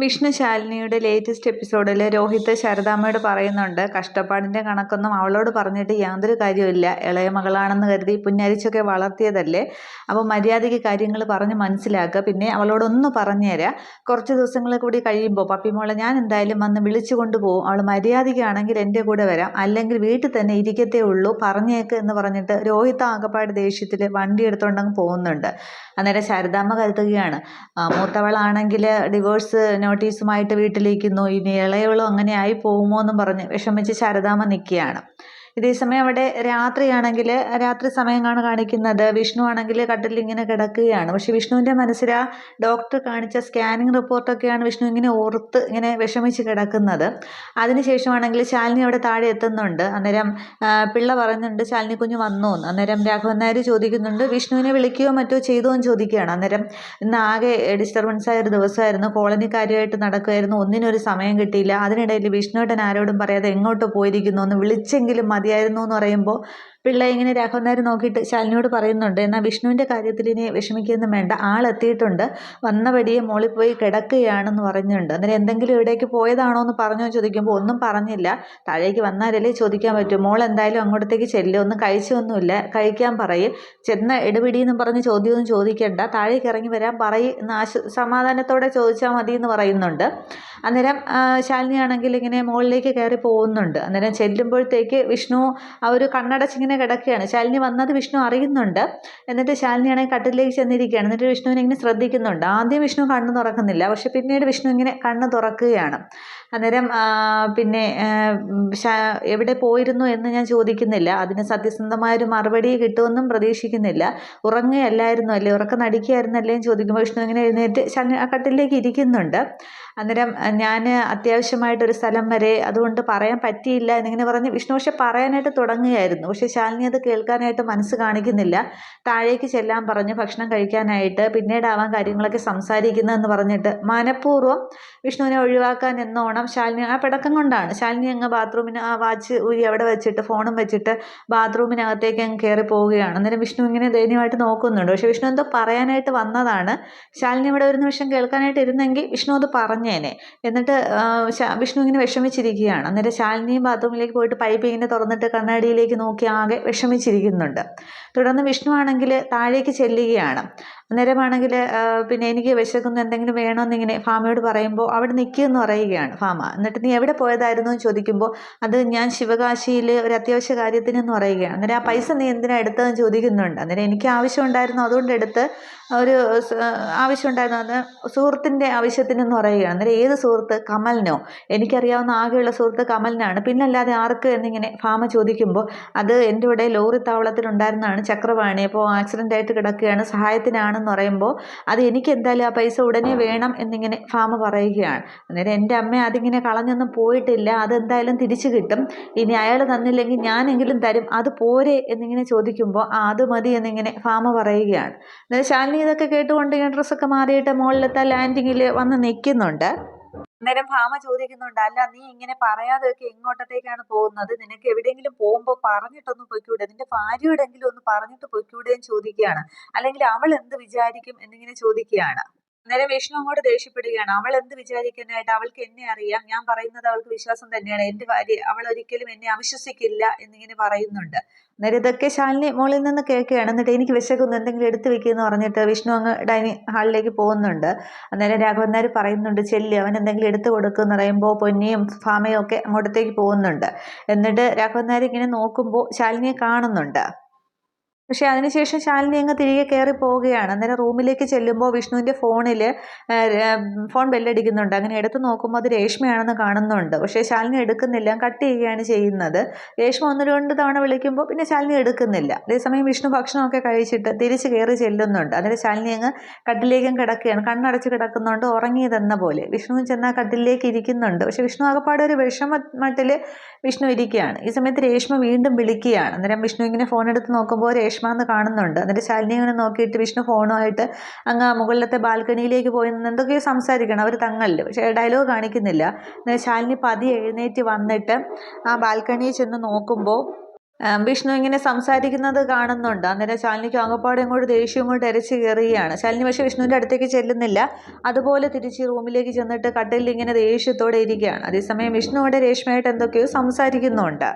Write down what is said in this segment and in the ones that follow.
Vishnu ശാലിനിയുടെ latest എപ്പിസോഡിൽ രോഹിത് ശാരദാമ്മയോട് പറയുന്നുണ്ട് കഷ്ടപ്പാടിന്റെ കണക്കൊന്നും അവളോട് പറഞ്ഞിട്ട് യാതൊരു കാര്യമില്ല ഇളയ മകളാണെന്ന് കരുതി പുന്നരിച്ചൊക്കെ വളർത്തിയതല്ലേ? അപ്പോൾ മര്യാദയ്ക്ക് കാര്യങ്ങൾ പറഞ്ഞ് മനസ്സിലാക്കുക. പിന്നെ അവളോടൊന്ന് പറഞ്ഞുതരാം കുറച്ച് ദിവസങ്ങൾ കൂടി കഴിയുമ്പോൾ പപ്പിമോളെ ഞാൻ എന്തായാലും വന്ന് വിളിച്ചു കൊണ്ടുപോകും. അവൾ മര്യാദയ്ക്കാണെങ്കിൽ എന്റെ കൂടെ വരാം. അല്ലെങ്കിൽ വീട്ടിൽ തന്നെ ഇരിക്കത്തേ ഉള്ളൂ. പറഞ്ഞേക്ക് എന്ന് പറഞ്ഞിട്ട് രോഹിത് ആകപ്പാട് ദേഷ്യത്തിൽ വണ്ടി എടുത്തുകൊണ്ടങ്ങ് പോകുന്നുണ്ട്. അന്നേരം ശാരദാമ്മ കരുതുകയാണ് മൂത്തവളാണെങ്കിൽ ഡിവോഴ്സ് നോട്ടീസുമായിട്ട് വീട്ടിലിരിക്കുന്നു. ഇനി ഇളയവളും അങ്ങനെ ആയി പോകുമോ എന്നും പറഞ്ഞ് വിഷമിച്ച് ശാരദാമ്മ നിൽക്കുകയാണ്. ഇതേസമയം അവിടെ രാത്രിയാണെങ്കിൽ രാത്രി സമയമാണ് കാണിക്കുന്നത് വിഷ്ണു ആണെങ്കിൽ കട്ടിലിൽ ഇങ്ങനെ കിടക്കുകയാണ്. പക്ഷേ വിഷ്ണുവിന്റെ മനസ്സിൽ ആ ഡോക്ടർ കാണിച്ച സ്കാനിങ് റിപ്പോർട്ടൊക്കെയാണ് വിഷ്ണു ഇങ്ങനെ ഓർത്ത് ഇങ്ങനെ വിഷമിച്ച് കിടക്കുന്നത്. അതിനുശേഷമാണെങ്കിൽ ശാലിനി അവിടെ താഴെ എത്തുന്നുണ്ട്. അന്നേരം പിള്ള പറയുന്നുണ്ട് ശാലിനി കുഞ്ഞ് വന്നു അന്നേരം രാഘവൻ നായർ ചോദിക്കുന്നുണ്ട് വിഷ്ണുവിനെ വിളിക്കുകയോ മറ്റോ ചെയ്തോ എന്ന്? ചോദിക്കുകയാണ്. അന്നേരം ഇന്ന് ആകെ ഡിസ്റ്റർബൻസ് ആയ ഒരു ദിവസമായിരുന്നു. കോളനിക്കാരുമായിട്ട് നടക്കുമായിരുന്നു. ഒന്നിനൊരു സമയം കിട്ടിയില്ല. അതിനിടയിൽ വിഷ്ണുവേട്ടൻ ആരോടും പറയാതെ എങ്ങോട്ട് പോയിരിക്കുന്നു ഒന്ന് വിളിച്ചെങ്കിലും മതി മതിയായിരുന്നു എന്ന് പറയുമ്പോൾ പിള്ള ഇങ്ങനെ രാഘവൻ നായർ നോക്കിയിട്ട് ശാലിനിയോട് പറയുന്നുണ്ട് എന്നാൽ വിഷ്ണുവിന്റെ കാര്യത്തിൽ ഇനി വിഷമിക്കുകയൊന്നും വേണ്ട. ആളെത്തിയിട്ടുണ്ട് വന്ന വഴിയെ മോളിൽ പോയി കിടക്കുകയാണെന്ന് പറഞ്ഞിട്ടുണ്ട്. അന്നേരം എന്തെങ്കിലും ഇവിടേക്ക് പോയതാണോ എന്ന് പറഞ്ഞോ ചോദിക്കുമ്പോൾ ഒന്നും പറഞ്ഞില്ല. താഴേക്ക് വന്നാലല്ലേ ചോദിക്കാൻ പറ്റും. മോൾ എന്തായാലും അങ്ങോട്ടത്തേക്ക് ചെല്ലും. ഒന്നും കഴിച്ചൊന്നുമില്ല. കഴിക്കാൻ പറയും. ചെന്ന ഇടപിടി എന്ന് പറഞ്ഞ് ചോദ്യമൊന്നും ചോദിക്കേണ്ട. താഴേക്ക് ഇറങ്ങി വരാൻ പറയും എന്ന് സമാധാനത്തോടെ ചോദിച്ചാൽ മതി എന്ന് പറയുന്നുണ്ട്. അന്നേരം ശാലിനിയാണെങ്കിൽ ഇങ്ങനെ മുകളിലേക്ക് കയറി പോകുന്നുണ്ട്. അന്നേരം ചെല്ലുമ്പോഴത്തേക്ക് വിഷ്ണു ആ ഒരു കണ്ണടച്ചിങ്ങനെ കിടക്കുകയാണ്. ശാലിനി വന്നത് വിഷ്ണു അറിയുന്നുണ്ട്. എന്നിട്ട് ശാലിനിയാണെങ്കിൽ കട്ടിലേക്ക് ചെന്നിരിക്കുകയാണ്. എന്നിട്ട് വിഷ്ണുവിനെ ഇങ്ങനെ ശ്രദ്ധിക്കുന്നുണ്ട്. ആദ്യം വിഷ്ണു കണ്ണ് തുറക്കുന്നില്ല. പക്ഷെ പിന്നീട് വിഷ്ണു ഇങ്ങനെ കണ്ണ് തുറക്കുകയാണ്. അന്നേരം പിന്നെ എവിടെ പോയിരുന്നു എന്ന് ഞാൻ ചോദിക്കുന്നില്ല. അതിന് സത്യസന്ധമായൊരു മറുപടി കിട്ടുമെന്നും പ്രതീക്ഷിക്കുന്നില്ല. ഉറങ്ങുകയല്ലായിരുന്നു അല്ലേ? ഉറക്കം നടിക്കുകയായിരുന്നല്ലേ എന്ന് ചോദിക്കുമ്പോൾ വിഷ്ണു ഇങ്ങനെ എഴുന്നേറ്റ് കട്ടിലേക്ക് ഇരിക്കുന്നുണ്ട്. അന്നേരം ഞാൻ അത്യാവശ്യമായിട്ടൊരു സ്ഥലം വരെ അതുകൊണ്ട് പറയാൻ പറ്റിയില്ല എന്നിങ്ങനെ പറഞ്ഞ് വിഷ്ണു പക്ഷെ പറയാനായിട്ട് തുടങ്ങുകയായിരുന്നു. പക്ഷെ ശാലിനി അത് കേൾക്കാനായിട്ട് മനസ്സ് കാണിക്കുന്നില്ല. താഴേക്ക് ചെല്ലാൻ പറഞ്ഞ് ഭക്ഷണം കഴിക്കാനായിട്ട് പിന്നീടാവാൻ കാര്യങ്ങളൊക്കെ സംസാരിക്കുന്നതെന്ന് പറഞ്ഞിട്ട് മനഃപൂർവം വിഷ്ണുവിനെ ഒഴിവാക്കാൻ എന്നോണം ശാലിനി ആ പിടക്കം കൊണ്ടാണ്. ശാലിനി അങ്ങ് ബാത്റൂമിന് ആ വാച്ച് ഊരി അവിടെ വെച്ചിട്ട് ഫോണും വെച്ചിട്ട് ബാത്റൂമിനകത്തേക്ക് അങ്ങ് കയറി പോവുകയാണ്. അന്നേരം വിഷ്ണു ഇങ്ങനെ ദയനീയമായിട്ട് നോക്കുന്നുണ്ട്. പക്ഷെ വിഷ്ണു എന്തോ പറയാനായിട്ട് വന്നതാണ്. ശാലിനി ഇവിടെ ഒരു നിമിഷം കേൾക്കാനായിട്ട് ഇരുന്നെങ്കിൽ വിഷ്ണു അത് പറഞ്ഞേനെ. എന്നിട്ട് വിഷ്ണു ഇങ്ങനെ വിഷമിച്ചിരിക്കുകയാണ്. അന്നേരം ശാലിനിയും ബാത്റൂമിലേക്ക് പോയിട്ട് പൈപ്പ് ഇങ്ങനെ തുറന്നിട്ട് കണ്ണാടിയിലേക്ക് നോക്കി ആകെ വിഷമിച്ചിരിക്കുന്നുണ്ട്. തുടർന്ന് വിഷ്ണു ആണെങ്കിൽ താഴേക്ക് ചെല്ലുകയാണ്. അന്നേരമാണെങ്കിൽ പിന്നെ എനിക്ക് വിശക്കുന്നു എന്തെങ്കിലും വേണമെന്നിങ്ങനെ ഫാമയോട് പറയുമ്പോൾ അവിടെ നിൽക്കുമെന്ന് പറയുകയാണ് ഫാമ. എന്നിട്ട് നീ എവിടെ പോയതായിരുന്നു എന്ന് ചോദിക്കുമ്പോൾ അത് ഞാൻ ശിവകാശിയിൽ ഒരു അത്യാവശ്യ കാര്യത്തിനെന്ന് പറയുകയാണ്. അന്നേരം ആ പൈസ നീ എന്തിനാണ് എടുത്തതെന്ന് ചോദിക്കുന്നുണ്ട്. അന്നേരം എനിക്ക് ആവശ്യം ഉണ്ടായിരുന്നു അതുകൊണ്ട് എടുത്ത് ഒരു ആവശ്യമുണ്ടായിരുന്നു അത് സുഹൃത്തിന്റെ ആവശ്യത്തിനെന്ന് പറയുകയാണ്. അന്നേരം ഏത് സുഹൃത്ത്? കമലിനോ. എനിക്കറിയാവുന്ന ആകെയുള്ള സുഹൃത്ത് കമലിനാണ്. പിന്നല്ലാതെ ആർക്ക് എന്നിങ്ങനെ ഫാമ ചോദിക്കുമ്പോൾ അത് എന്റെ ഇവിടെ ലോറി താവളത്തിലുണ്ടായിരുന്നതാണ് ചക്രവാണി. അപ്പോൾ ആക്സിഡന്റ് ആയിട്ട് കിടക്കുകയാണ് സഹായത്തിനാണെന്ന് പറയുമ്പോൾ അത് എനിക്ക് എന്തായാലും ആ പൈസ ഉടനെ വേണം എന്നിങ്ങനെ ഫാമ പറയുകയാണ്. അന്നേരം എന്റെ അമ്മ അതിങ്ങനെ കളഞ്ഞൊന്നും പോയിട്ടില്ല. അതെന്തായാലും തിരിച്ചു കിട്ടും. ഇനി അയാൾ തന്നില്ലെങ്കിൽ ഞാനെങ്കിലും തരും. അത് പോരെ എന്നിങ്ങനെ ചോദിക്കുമ്പോൾ ആ അത് മതി എന്നിങ്ങനെ ഫാമ പറയുകയാണ്. അന്നേരം ശാലിനി ഇതൊക്കെ കേട്ടുകൊണ്ട് ഇങ്ങനെ ഡ്രസ്സൊക്കെ മാറിയിട്ട് മുകളിലത്തെ ലാൻഡിങ്ങിൽ വന്ന് നിൽക്കുന്നുണ്ട്. അന്നേരം ഭാമ ചോദിക്കുന്നുണ്ട് അല്ല നീ ഇങ്ങനെ പറയാതെയൊക്കെ എങ്ങോട്ടത്തേക്കാണ് പോകുന്നത്? നിനക്ക് എവിടെയെങ്കിലും പോകുമ്പോൾ പറഞ്ഞിട്ടൊന്ന് പൊയ്ക്കൂടെ? നിന്റെ ഭാര്യയോടെങ്കിലും ഒന്ന് പറഞ്ഞിട്ട് പൊയ്ക്കൂടെയും ചോദിക്കുകയാണ്. അല്ലെങ്കിൽ അവൾ എന്ത് വിചാരിക്കും എന്നിങ്ങനെ ചോദിക്കുകയാണ്. അന്നേരം വിഷ്ണു അങ്ങോട്ട് ദേഷ്യപ്പെടുകയാണ്. അവൾ എന്ത് വിചാരിക്കാനായിട്ട് അവൾക്ക് എന്നെ അറിയാം. ഞാൻ പറയുന്നത് അവൾക്ക് വിശ്വാസം തന്നെയാണ്. എന്റെ ഭാര്യ അവൾ ഒരിക്കലും എന്നെ അവിശ്വസിക്കില്ല എന്നിങ്ങനെ പറയുന്നുണ്ട്. അന്നേരം ഇതൊക്കെ ശാലിനി മോളിൽ നിന്ന് കേൾക്കുകയാണ്. എന്നിട്ട് എനിക്ക് വിശക്കുന്നു. എന്തെങ്കിലും എടുത്തു വെക്കുമെന്ന് പറഞ്ഞിട്ട് വിഷ്ണു അങ്ങ് ഡൈനിങ് ഹാളിലേക്ക് പോകുന്നുണ്ട്. അന്നേരം രാഘവൻ നായർ പറയുന്നുണ്ട് ചെല്ലി അവൻ എന്തെങ്കിലും എടുത്തു കൊടുക്കുമെന്ന് പറയുമ്പോൾ പൊന്നിയും ഫാമയും ഒക്കെ അങ്ങോട്ടത്തേക്ക് പോകുന്നുണ്ട്. എന്നിട്ട് രാഘവൻ നായർ ഇങ്ങനെ നോക്കുമ്പോൾ ശാലിനിയെ കാണുന്നുണ്ട്. പക്ഷേ അതിനുശേഷം ശാലിനി അങ്ങ് തിരികെ കയറി പോവുകയാണ്. അന്നേരം റൂമിലേക്ക് ചെല്ലുമ്പോൾ വിഷ്ണുവിന്റെ ഫോണിൽ ഫോൺ ബെല്ലടിക്കുന്നുണ്ട്. അങ്ങനെ എടുത്ത് നോക്കുമ്പോൾ അത് രേഷ്മയാണെന്ന് കാണുന്നുണ്ട്. പക്ഷേ ശാലിനി എടുക്കുന്നില്ല. കട്ട് ചെയ്യുകയാണ് ചെയ്യുന്നത്. രേഷ്മ ഒന്ന് രണ്ട് തവണ വിളിക്കുമ്പോൾ പിന്നെ ശാലിനി എടുക്കുന്നില്ല. അതേസമയം വിഷ്ണു ഭക്ഷണമൊക്കെ കഴിച്ചിട്ട് തിരിച്ച് കയറി ചെല്ലുന്നുണ്ട്. അന്നേരം ശാലിനി അങ്ങ് കട്ടിലേക്കും കിടക്കുകയാണ്. കണ്ണടച്ച് കിടക്കുന്നുണ്ട്. ഉറങ്ങിയതെന്ന പോലെ. വിഷ്ണു ചെന്നാൽ കട്ടിലേക്ക് ഇരിക്കുന്നുണ്ട്. പക്ഷേ വിഷ്ണു ആകപ്പാടെ ഒരു വിഷമ മട്ടിൽ വിഷ്ണു ഇരിക്കുകയാണ്. ഈ സമയത്ത് രേഷ്മ വീണ്ടും വിളിക്കുകയാണ്. അന്നേരം വിഷ്ണു ഇങ്ങനെ ഫോൺ എടുത്ത് നോക്കുമ്പോൾ രേഷ്മ രേഷ്മ എന്ന് കാണുന്നുണ്ട്. എന്നിട്ട് ശാലിനി ഇങ്ങനെ നോക്കിയിട്ട് വിഷ്ണു ഫോണുമായിട്ട് അങ്ങ് മുകളിലത്തെ ബാൽക്കണിയിലേക്ക് പോയി നിന്ന് എന്തൊക്കെയോ സംസാരിക്കണം. അവർ തങ്ങളിൽ. പക്ഷേ ഡയലോഗ് കാണിക്കുന്നില്ല. ശാലിനി പതി എഴുന്നേറ്റ് വന്നിട്ട് ആ ബാൽക്കണിയിൽ ചെന്ന് നോക്കുമ്പോൾ വിഷ്ണു ഇങ്ങനെ സംസാരിക്കുന്നത് കാണുന്നുണ്ട്. അന്നേരം ശാലിനിക്ക് അങ്ങപ്പാടെ അങ്ങോട്ട് ദേഷ്യം കൊണ്ട് അരച്ച് കയറുകയാണ് ശാലിനി പക്ഷേ വിഷ്ണുവിന്റെ അടുത്തേക്ക് ചെല്ലുന്നില്ല. അതുപോലെ തിരിച്ച് റൂമിലേക്ക് ചെന്നിട്ട് കട്ടിലിൽ ഇങ്ങനെ ദേഷ്യത്തോടെ ഇരിക്കുകയാണ്. അതേസമയം വിഷ്ണു അവിടെ രേഷ്മയായിട്ട് എന്തൊക്കെയോ സംസാരിക്കുന്നുണ്ട്.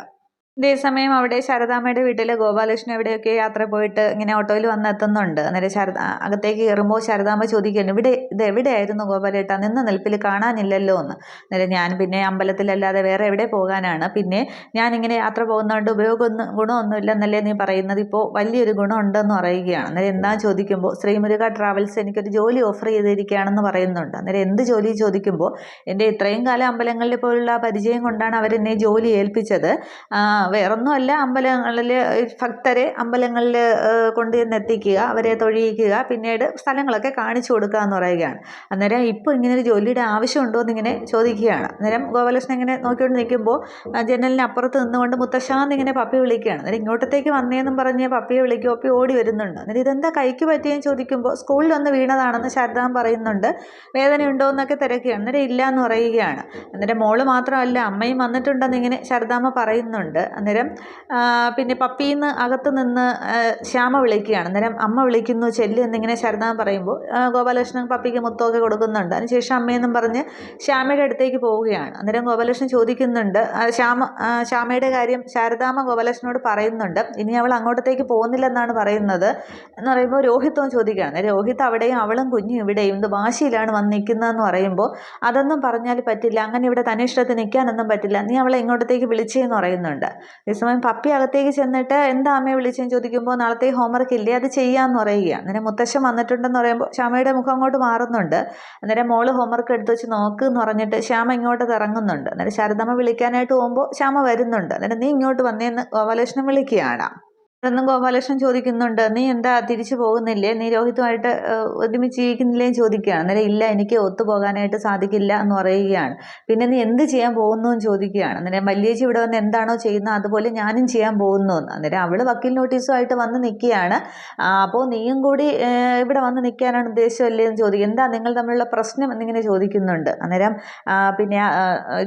അതേസമയം അവിടെ ശാരദാമ്മയുടെ വീട്ടിൽ ഗോപാലകൃഷ്ണൻ എവിടെയൊക്കെ യാത്ര പോയിട്ട് ഇങ്ങനെ ഓട്ടോയിൽ വന്ന് എത്തുന്നുണ്ട് അന്നേരം ശാരദ അകത്തേക്ക് കയറുമ്പോൾ ശാരദാമ്മ ചോദിക്കുന്നു ഇവിടെ ഇത് എവിടെയായിരുന്നു ഗോപാലേട്ട? നിന്ന് നിൽപ്പിൽ കാണാനില്ലല്ലോ എന്ന്. അന്നേരം ഞാൻ പിന്നെ അമ്പലത്തിലല്ലാതെ വേറെ എവിടെ പോകാനാണ്. പിന്നെ ഞാൻ ഇങ്ങനെ യാത്ര പോകുന്നതുകൊണ്ട് ഉപയോഗമൊന്നും ഗുണമൊന്നും ഇല്ലെന്നല്ലേ നീ പറയുന്നത്. ഇപ്പോൾ വലിയൊരു ഗുണമുണ്ടെന്ന് പറയുകയാണ്. അന്നേരം എന്താ ചോദിക്കുമ്പോൾ ശ്രീമുരുക ട്രാവൽസ് എനിക്കൊരു ജോലി ഓഫർ ചെയ്തിരിക്കുകയാണെന്ന് പറയുന്നുണ്ട്. അന്നേരം എന്ത് ജോലി ചോദിക്കുമ്പോൾ എന്റെ ഇത്രയും കാലം അമ്പലങ്ങളിൽ പോലുള്ള പരിചയം കൊണ്ടാണ് അവരെന്നെ ജോലി ഏൽപ്പിച്ചത്. വേറൊന്നുമല്ല അമ്പലങ്ങളിൽ ഭക്തരെ അമ്പലങ്ങളിൽ കൊണ്ട് ചെന്ന് എത്തിക്കുക അവരെ തൊഴിയിക്കുക പിന്നീട് സ്ഥലങ്ങളൊക്കെ കാണിച്ചു കൊടുക്കുക എന്ന് പറയുകയാണ്. അന്നേരം ഇപ്പോൾ ഇങ്ങനെ ഒരു ജോലിയുടെ ആവശ്യമുണ്ടോ എന്നിങ്ങനെ ചോദിക്കുകയാണ്. അന്നേരം ഗോപാലകൃഷ്ണൻ ഇങ്ങനെ നോക്കിക്കൊണ്ട് നിൽക്കുമ്പോൾ ജനലിനപ്പുറത്ത് നിന്നുകൊണ്ട് മുത്തശ്ശാന്ന് ഇങ്ങനെ പപ്പി വിളിക്കുകയാണ്. അന്നേരം ഇങ്ങോട്ടത്തേക്ക് വന്നേന്നും പറഞ്ഞ് പപ്പിയെ വിളിക്കും പപ്പി ഓടി വരുന്നുണ്ട്. അന്നേരം ഇതെന്താ കൈക്ക് പറ്റിയെന്ന് ചോദിക്കുമ്പോൾ സ്കൂളിൽ ഒന്ന് വീണതാണെന്ന് ശാരദാൻ പറയുന്നുണ്ട് വേദനയുണ്ടോ എന്നൊക്കെ തിരക്കുകയാണ്. അന്നേരം ഇല്ല എന്ന് പറയുകയാണ്. അന്നേരം മോൾ മാത്രമല്ല അമ്മയും വന്നിട്ടുണ്ടെന്ന് ഇങ്ങനെ ശാരദാമ്മ പറയുന്നുണ്ട്. അന്നേരം പിന്നെ പപ്പിന്ന് അകത്ത് നിന്ന് ശ്യാമ വിളിക്കുകയാണ്. അന്നേരം അമ്മ വിളിക്കുന്നു ചെല്ലു എന്നിങ്ങനെ ശാരദാമ്മ പറയുമ്പോൾ ഗോപാലകൃഷ്ണൻ പപ്പിക്ക് മുത്തമൊക്കെ കൊടുക്കുന്നുണ്ട്. അതിനുശേഷം അമ്മയെന്നും പറഞ്ഞ് ശ്യാമയുടെ അടുത്തേക്ക് പോവുകയാണ്. അന്നേരം ഗോപാലകൃഷ്ണൻ ചോദിക്കുന്നുണ്ട് ശ്യാമ ശ്യാമയുടെ കാര്യം ശാരദാമ്മ ഗോപാലകൃഷ്ണനോട് പറയുന്നുണ്ട്. ഇനി അവൾ അങ്ങോട്ടത്തേക്ക് പോകുന്നില്ലെന്നാണ് പറയുന്നത് എന്ന് പറയുമ്പോൾ രോഹിത്തും ചോദിക്കുകയാണ്. രോഹിത് അവിടെയും അവളും കുഞ്ഞും ഇവിടെയും ഇത് വാശിയിലാണ് വന്ന് നിൽക്കുന്നതെന്ന് പറയുമ്പോൾ അതൊന്നും പറഞ്ഞാൽ പറ്റില്ല. അങ്ങനെ ഇവിടെ തനിഷ്ടത്തിൽ നിൽക്കാനൊന്നും പറ്റില്ല. നീ അവളെ ഇങ്ങോട്ടത്തേക്ക് വിളിച്ചേന്ന് പറയുന്നുണ്ട്. അതേസമയം പപ്പി അകത്തേക്ക് ചെന്നിട്ട് എന്താ അമ്മയെ വിളിച്ചെന്ന് ചോദിക്കുമ്പോൾ നാളത്തെ ഹോംവർക്ക് ഇല്ലേ? അത് ചെയ്യാമെന്ന് പറയുക അന്നേരം മുത്തശ്ശൻ വന്നിട്ടുണ്ടെന്ന് പറയുമ്പോൾ ശ്യാമയുടെ മുഖം അങ്ങോട്ട് മാറുന്നുണ്ട്. അന്നേരം മോൾ ഹോംവർക്ക് എടുത്തു വെച്ച് നോക്ക് എന്ന് പറഞ്ഞിട്ട് ശ്യാമ ഇങ്ങോട്ട് ഇറങ്ങുന്നുണ്ട്. അന്നേരം ശാരദമ്മ വിളിക്കാനായിട്ട് പോകുമ്പോൾ ശ്യാമ വരുന്നുണ്ട്. അന്നേരം നീ ഇങ്ങോട്ട് വന്നേന്ന് ഗോപാലകൃഷ്ണൻ വിളിക്കുകയാണ്. അന്ന് ഗോപാലകൃഷ്ണൻ ചോദിക്കുന്നുണ്ട് നീ എന്താ തിരിച്ചു പോകുന്നില്ലേ? നീ രോഹിതുമായിട്ട് ഒരുമിച്ച് ജീവിക്കുന്നില്ലേ? എന്ന് ചോദിക്കുകയാണ്. അന്നേരം ഇല്ല എനിക്ക് ഒത്തുപോകാനായിട്ട് സാധിക്കില്ല എന്ന് പറയുകയാണ്. പിന്നെ നീ എന്ത് ചെയ്യാൻ പോകുന്നു? എന്ന് ചോദിക്കുകയാണ്. അന്നേരം വല്യേച്ചി ഇവിടെ വന്ന് എന്താണോ ചെയ്യുന്നത് അതുപോലെ ഞാനും ചെയ്യാൻ പോകുന്നു എന്ന്. അന്നേരം അവൾ വക്കീൽ നോട്ടീസുമായിട്ട് വന്ന് നിൽക്കുകയാണ് അപ്പോൾ നീയും കൂടി ഇവിടെ വന്ന് നിൽക്കാനാണ് ഉദ്ദേശമല്ലേ എന്ന് ചോദിക്കും. എന്താ നിങ്ങൾ തമ്മിലുള്ള പ്രശ്നം? എന്നിങ്ങനെ ചോദിക്കുന്നുണ്ട്. അന്നേരം പിന്നെ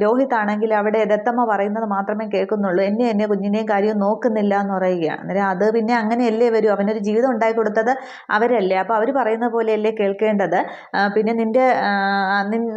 രോഹിത് ആണെങ്കിൽ അവിടെ ദത്തമ്മ പറയുന്നത് മാത്രമേ കേൾക്കുന്നുള്ളൂ. എന്നെ എന്നെ കുഞ്ഞിനെയും കാര്യവും നോക്കുന്നില്ല എന്ന് പറയുകയാണ്. അന്നേരം അത് പിന്നെ അങ്ങനെയല്ലേ വരൂ? അവനൊരു ജീവിതം ഉണ്ടാക്കി കൊടുത്തത് അവരല്ലേ? അപ്പോൾ അവർ പറയുന്ന പോലെയല്ലേ കേൾക്കേണ്ടത്? പിന്നെ നിന്റെ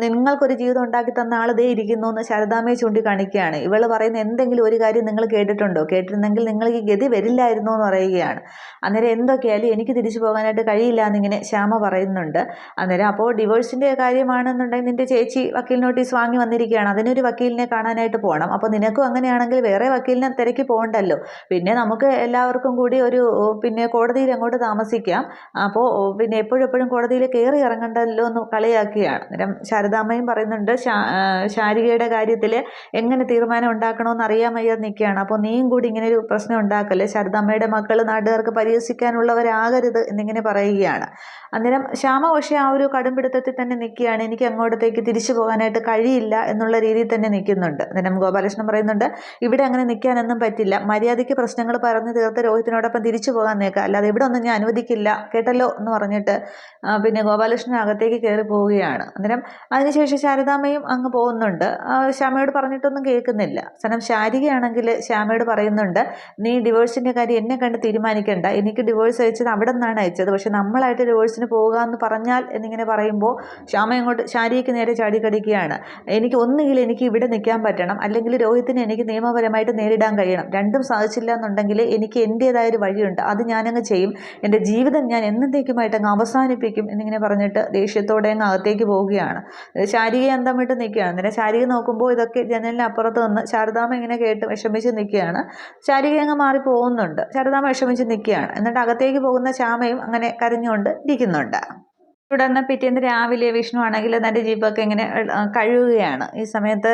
നിങ്ങൾക്കൊരു ജീവിതം ഉണ്ടാക്കി തന്ന ആൾ ദേ ഇരിക്കുന്നു എന്ന് ശാരദാമ്മയെ ചൂണ്ടിക്കാണിക്കുകയാണ്. ഇവൾ പറയുന്ന എന്തെങ്കിലും ഒരു കാര്യം നിങ്ങൾ കേട്ടിട്ടുണ്ടോ? കേട്ടിരുന്നെങ്കിൽ നിങ്ങൾ ഈ ഗതി വരില്ലായിരുന്നു എന്ന് പറയുകയാണ്. അന്നേരം എന്തൊക്കെയായാലും എനിക്ക് തിരിച്ചു പോകാനായിട്ട് കഴിയില്ല എന്നിങ്ങനെ ശ്യാമ പറയുന്നുണ്ട്. അന്നേരം അപ്പോൾ ഡിവോഴ്സിന്റെ കാര്യമാണെന്നുണ്ടെങ്കിൽ നിന്റെ ചേച്ചി വക്കീൽ നോട്ടീസ് വാങ്ങി വന്നിരിക്കുകയാണ്. അതിനൊരു വക്കീലിനെ കാണാനായിട്ട് പോകണം. അപ്പോൾ നിനക്കും അങ്ങനെയാണെങ്കിൽ വേറെ വക്കീലിനെ തിരക്കി പോകണ്ടല്ലോ. പിന്നെ നമുക്ക് എല്ലാവർക്കും കൂടി ഒരു പിന്നെ കോടതിയിൽ അങ്ങോട്ട് താമസിക്കാം. അപ്പോൾ പിന്നെ എപ്പോഴും കോടതിയിൽ കയറി ഇറങ്ങണ്ടല്ലോ എന്ന് കളിയാക്കുകയാണ്. അന്നേരം ശാരദാമ്മയും പറയുന്നുണ്ട് ശാരികയുടെ കാര്യത്തിൽ എങ്ങനെ തീരുമാനം ഉണ്ടാക്കണമെന്ന് അറിയാൻ വയ്യാതെ നിൽക്കുകയാണ്. അപ്പോൾ നീയും കൂടി ഇങ്ങനെ ഒരു പ്രശ്നം ഉണ്ടാക്കല്ലേ? ശാരദാമ്മയുടെ മക്കൾ നാട്ടുകാർക്ക് പരിഹസിക്കാനുള്ളവരാകരുത് എന്നിങ്ങനെ പറയുകയാണ്. അന്നേരം ശ്യാമ പക്ഷേ ആ ഒരു കടുംപിടുത്തത്തിൽ തന്നെ നിൽക്കുകയാണ്. എനിക്ക് അങ്ങോട്ടത്തേക്ക് തിരിച്ചു പോകാനായിട്ട് കഴിയില്ല എന്നുള്ള രീതിയിൽ തന്നെ നിൽക്കുന്നുണ്ട്. അന്നേരം ഗോപാലകൃഷ്ണൻ പറയുന്നുണ്ട് ഇവിടെ അങ്ങനെ നിൽക്കാനൊന്നും പറ്റില്ല. മര്യാദയ്ക്ക് പ്രശ്നങ്ങൾ പറഞ്ഞു തീർത്ത് രോഹിത്തിനോടൊപ്പം തിരിച്ചു പോകാൻ നിൽക്കുക. അല്ലാതെ ഇവിടെ ഒന്നും ഞാൻ അനുവദിക്കില്ല. കേട്ടല്ലോ എന്ന് പറഞ്ഞിട്ട് പിന്നെ ഗോപാലകൃഷ്ണൻ അകത്തേക്ക് കയറി പോവുകയാണ്. അന്നേരം അതിനുശേഷം ശാരദാമ്മയും അങ്ങ് പോകുന്നുണ്ട്. ശ്യാമയോട് പറഞ്ഞിട്ടൊന്നും കേൾക്കുന്നില്ല. സനം ശാരികയാണെങ്കിൽ ശ്യാമയോട് പറയുന്നുണ്ട് നീ ഡിവോഴ്സിന്റെ കാര്യം എന്നെ കണ്ട് തീരുമാനിക്കേണ്ട. എനിക്ക് ഡിവോഴ്സ് അയച്ചത് അവിടെ നിന്നാണ് അയച്ചത്. പക്ഷെ നമ്മളായിട്ട് ഡിവോഴ്സിന് പോകുക എന്ന് പറഞ്ഞാൽ എന്നിങ്ങനെ പറയുമ്പോൾ ശ്യാമ അങ്ങോട്ട് ശാരികയ്ക്ക് നേരെ ചാടിക്കടിക്കുകയാണ് എനിക്ക് ഒന്നുകിൽ എനിക്ക് ഇവിടെ നിൽക്കാൻ പറ്റണം. അല്ലെങ്കിൽ രോഹിത്തിനെ എനിക്ക് നിയമപരമായിട്ട് നേരിടാൻ കഴിയണം. രണ്ടും സാധിച്ചില്ല എന്നുണ്ടെങ്കിൽ എനിക്ക് എന്റേതായൊരു വഴിയുണ്ട്. അത് ഞാനങ്ങ് ചെയ്യും. എന്റെ ജീവിതം ഞാൻ എന്നത്തേക്കുമായിട്ട് അങ്ങ് അവസാനിപ്പിക്കും എന്നിങ്ങനെ പറഞ്ഞിട്ട് ദേഷ്യത്തോടെ അങ്ങ് അകത്തേക്ക് പോവുകയാണ്. ശാരികയെ അന്തം വിട്ട് നിൽക്കുകയാണ്. അന്നേരം ശാരിക നോക്കുമ്പോൾ ഇതൊക്കെ ജനലിന് അപ്പുറത്ത് നിന്ന് ശാരദാമ്മ ഇങ്ങനെ കേട്ട് വിഷമിച്ച് നിൽക്കുകയാണ്. ശാരിക അങ്ങ് മാറി പോകുന്നുണ്ട്. ശാരദാമ്മ വിഷമിച്ച് നിൽക്കുകയാണ്. എന്നിട്ട് അകത്തേക്ക് പോകുന്ന ശ്യാമയും അങ്ങനെ കരഞ്ഞുകൊണ്ട് ഇരിക്കുന്നുണ്ട്. തുടർന്ന് പിറ്റേന്ന് രാവിലെ വിഷ്ണു ആണെങ്കിൽ തന്റെ ജീപ്പൊക്കെ ഇങ്ങനെ കഴുകുകയാണ്. ഈ സമയത്ത്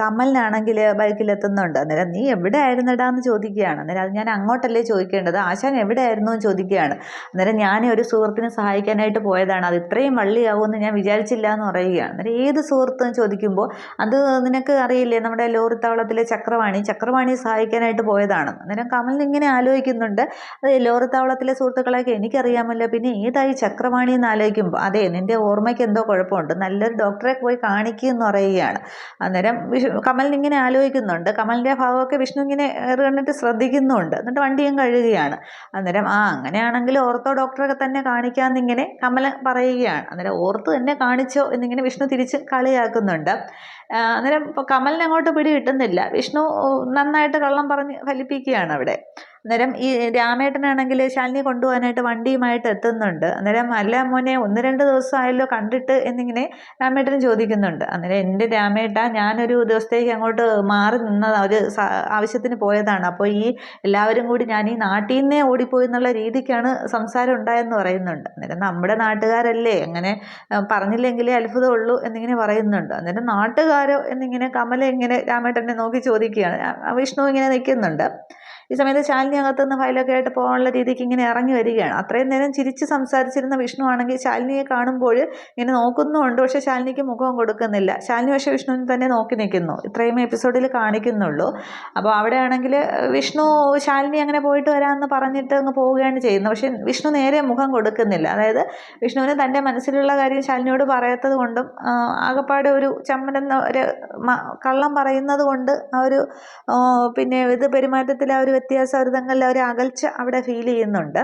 കമലിനാണെങ്കിൽ ബൈക്കിലെത്തുന്നുണ്ട്. അന്നേരം നീ എവിടെ ആയിരുന്നടാ എന്ന് ചോദിക്കുകയാണ്. അന്നേരം അത് ഞാൻ അങ്ങോട്ടല്ലേ ചോദിക്കേണ്ടത്? ആശാൻ എവിടെ ആയിരുന്നു എന്ന് ചോദിക്കുകയാണ്. അന്നേരം ഞാൻ ഒരു സുഹൃത്തിനെ സഹായിക്കാനായിട്ട് പോയതാണ്. അത് ഇത്രയും വള്ളിയാവുമെന്ന് ഞാൻ വിചാരിച്ചില്ല എന്ന് പറയുകയാണ്. അന്നേരം ഏത് സുഹൃത്ത്? ചോദിക്കുമ്പോൾ അത് നിനക്ക് അറിയില്ലേ? നമ്മുടെ ലോറിത്താവളത്തിലെ ചക്രവാണി. ചക്രവാണിയെ സഹായിക്കാനായിട്ട് പോയതാണ്. അന്നേരം കമലിന് ഇങ്ങനെ ആലോചിക്കുന്നുണ്ട്. അത് ലോറിത്താവളത്തിലെ സുഹൃത്തുക്കളെയൊക്കെ എനിക്കറിയാമല്ലോ. പിന്നെ ഏതായി ചക്രവാണി എന്ന് ആലോചിക്കുമ്പോൾ അതെ നിന്റെ ഓർമ്മയ്ക്ക് എന്തോ കുഴപ്പമുണ്ട്. നല്ലൊരു ഡോക്ടറെ പോയി കാണിക്കുക എന്ന് പറയുകയാണ്. അന്നേരം വിഷു കമലിന് ഇങ്ങനെ ആലോചിക്കുന്നുണ്ട്. കമലിന്റെ ഭാവമൊക്കെ വിഷ്ണു ഇങ്ങനെ കണ്ടിട്ട് ശ്രദ്ധിക്കുന്നുണ്ട്. എന്നിട്ട് വണ്ടിയും കഴുകുകയാണ്. അന്നേരം ആ അങ്ങനെയാണെങ്കിൽ ഓർത്തോ ഡോക്ടറൊക്കെ തന്നെ കാണിക്കാമെന്നിങ്ങനെ കമൽ പറയുകയാണ്. അന്നേരം ഓർത്ത് തന്നെ കാണിച്ചോ എന്നിങ്ങനെ വിഷ്ണു തിരിച്ച് കളിയാക്കുന്നുണ്ട്. അന്നേരം കമലിനെ അങ്ങോട്ട് പിടി കിട്ടുന്നില്ല വിഷ്ണു നന്നായിട്ട് കള്ളം പറഞ്ഞ് ഫലിപ്പിക്കുകയാണ് അവിടെ. അന്നേരം ഈ രാമേട്ടനാണെങ്കിൽ ശാലിനിയെ കൊണ്ടുപോകാനായിട്ട് വണ്ടിയുമായിട്ട് എത്തുന്നുണ്ട്. അന്നേരം അല്ല മോനെ ഒന്ന് രണ്ട് ദിവസമായല്ലോ കണ്ടിട്ട് എന്നിങ്ങനെ രാമേട്ടൻ ചോദിക്കുന്നുണ്ട്. അന്നേരം എന്റെ രാമേട്ട ഞാനൊരു ദിവസത്തേക്ക് അങ്ങോട്ട് മാറി നിന്നതാണ് ഒരു ആവശ്യത്തിന് പോയതാണ്. അപ്പോൾ ഈ എല്ലാവരും കൂടി ഞാൻ ഈ നാട്ടിൽ നിന്നേ ഓടിപ്പോയി എന്നുള്ള രീതിക്കാണ് സംസാരം ഉണ്ടായെന്ന് പറയുന്നുണ്ട്. അന്നേരം നമ്മുടെ നാട്ടുകാരല്ലേ അങ്ങനെ പറഞ്ഞില്ലെങ്കിലേ അത്ഭുതമുള്ളൂ എന്നിങ്ങനെ പറയുന്നുണ്ട്. അന്നേരം നാട്ടുകാരോ എന്നിങ്ങനെ കമല ഇങ്ങനെ രാമേട്ടനെ നോക്കി ചോദിക്കുകയാണ്. വിഷ്ണു ഇങ്ങനെ നിൽക്കുന്നുണ്ട്. ഈ സമയത്ത് ശാലിനി അകത്തുനിന്ന് ഫയലൊക്കെ ആയിട്ട് പോകാനുള്ള രീതിക്ക് ഇങ്ങനെ ഇറങ്ങി വരികയാണ്. അത്രയും നേരം ചിരിച്ച് സംസാരിച്ചിരുന്ന വിഷ്ണു ആണെങ്കിൽ ശാലിനിയെ കാണുമ്പോൾ ഇങ്ങനെ നോക്കുന്നുണ്ട് പക്ഷെ ശാലിനിക്ക് മുഖം കൊടുക്കുന്നില്ല. ശാലിനി പക്ഷേ വിഷ്ണുവിനെ തന്നെ നോക്കി നിൽക്കുന്നു. ഇത്രയും എപ്പിസോഡിൽ കാണിക്കുന്നുള്ളൂ. അപ്പോൾ അവിടെ ആണെങ്കിൽ വിഷ്ണു ശാലിനി അങ്ങനെ പോയിട്ട് വരാമെന്ന് പറഞ്ഞിട്ട് അങ്ങ് പോവുകയാണ് ചെയ്യുന്നത്. പക്ഷേ വിഷ്ണു നേരെ മുഖം കൊടുക്കുന്നില്ല. അതായത് വിഷ്ണുവിന് തന്റെ മനസ്സിലുള്ള കാര്യം ശാലിനിയോട് പറയാത്തത് കൊണ്ടും ആകപ്പാടെ ഒരു ചമ്മനെന്ന ഒരു കള്ളം പറയുന്നത് കൊണ്ട് ആ ഒരു പിന്നെ ഇത് പെരുമാറ്റത്തിൽ ആ ഒരു വ്യത്യാസം അവർ അകൽച്ച അവിടെ ഫീൽ ചെയ്യുന്നുണ്ട്.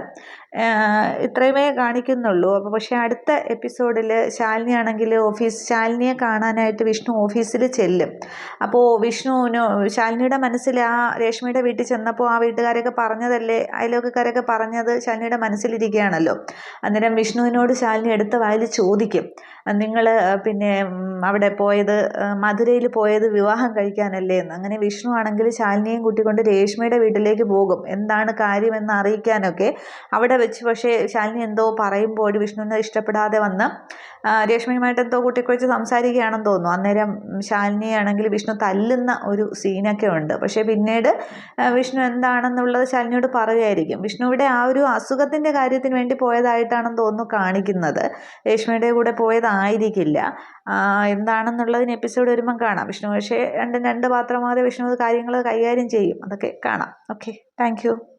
ഇത്രയുമേ കാണിക്കുന്നുള്ളൂ. അപ്പോൾ പക്ഷേ അടുത്ത എപ്പിസോഡിൽ ശാലിനി ആണെങ്കിൽ ഓഫീസ് ശാലിനിയെ കാണാനായിട്ട് വിഷ്ണു ഓഫീസിൽ ചെല്ലും. അപ്പോൾ വിഷ്ണുവിന് ശാലിനിയുടെ മനസ്സിൽ ആ രേഷ്മയുടെ വീട്ടിൽ ചെന്നപ്പോൾ ആ വീട്ടുകാരൊക്കെ പറഞ്ഞതല്ലേ അയലോക്കക്കാരൊക്കെ പറഞ്ഞത് ശാലിനിയുടെ മനസ്സിലിരിക്കുകയാണല്ലോ. അന്നേരം വിഷ്ണുവിനോട് ശാലിനി എടുത്ത വായിൽ ചോദിക്കും നിങ്ങൾ പിന്നെ അവിടെ പോയത് മധുരയിൽ പോയത് വിവാഹം കഴിക്കാനല്ലേ? എന്ന്. അങ്ങനെ വിഷ്ണു ആണെങ്കിൽ ശാലിനിയും കൂട്ടിക്കൊണ്ട് രേഷ്മയുടെ വീട്ടിലേക്ക് പോകും. എന്താണ് കാര്യമെന്ന് അറിയിക്കാനൊക്കെ അവിടെ വെച്ച് പക്ഷേ ശാലിനി എന്തോ പറയുമ്പോൾ വിഷ്ണുവിനെ ഇഷ്ടപ്പെടാതെ വന്ന് രേഷ്മയുമായിട്ട് എന്തോ കൂട്ടിക്കുഴച്ച് സംസാരിക്കുകയാണെന്ന് തോന്നുന്നു. അന്നേരം ശാലിനിയാണെങ്കിൽ വിഷ്ണു തല്ലുന്ന ഒരു സീനൊക്കെ ഉണ്ട്. പക്ഷേ പിന്നീട് വിഷ്ണു എന്താണെന്നുള്ളത് ശാലിനിയോട് പറയുമായിരിക്കും വിഷ്ണുവിടെ ആ ഒരു അസുഖത്തിന്റെ കാര്യത്തിന് വേണ്ടി പോയതായിട്ടാണെന്ന് തോന്നുന്നു കാണിക്കുന്നത്. രേഷ്മയുടെ കൂടെ പോയതായിരിക്കില്ല. എന്താണെന്നുള്ളതിന് എപ്പിസോഡ് വരുമ്പം കാണാം. വിഷ്ണു പക്ഷേ രണ്ടും രണ്ട് പാത്രമാതെ വിഷ്ണു കാര്യങ്ങൾ കൈകാര്യം ചെയ്യും. അതൊക്കെ കാണാം. ഓക്കെ. താങ്ക്